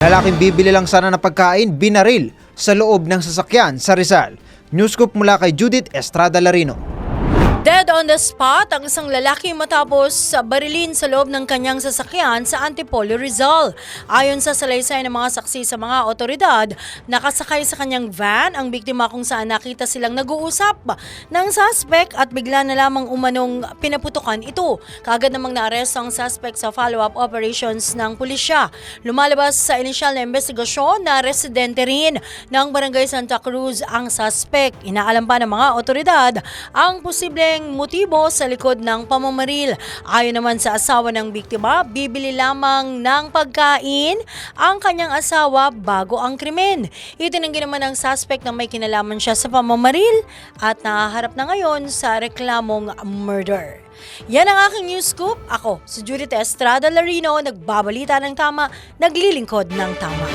Lalaking bibili lang sana ng pagkain, binaril sa loob ng sasakyan sa Rizal. Newscoop mula kay Judith Estrada Larino. Dead on the spot ang isang lalaki matapos sa barilin sa loob ng kanyang sasakyan sa Antipolo Rizal. Ayon sa salaysay ng mga saksi sa mga otoridad, nakasakay sa kanyang van ang biktima kung saan nakita silang nag-uusap ng suspect at bigla na lamang umanong pinaputukan ito. Kagad namang naaresto ang suspect sa follow-up operations ng pulisya. Lumalabas sa inisyal na investigasyon na residente rin ng Barangay Santa Cruz ang suspect. Inaalam pa ng mga otoridad ang posibleng motibo sa likod ng pamamaril. Ayon naman sa asawa ng biktima, bibili lamang ng pagkain ang kanyang asawa bago ang krimen. Itinanggi naman ng suspect na may kinalaman siya sa pamamaril at nahaharap na ngayon sa reklamong murder. Yan ang aking news scoop. Ako, si Judith Estrada Larino, nagbabalita ng tama, naglilingkod ng tama.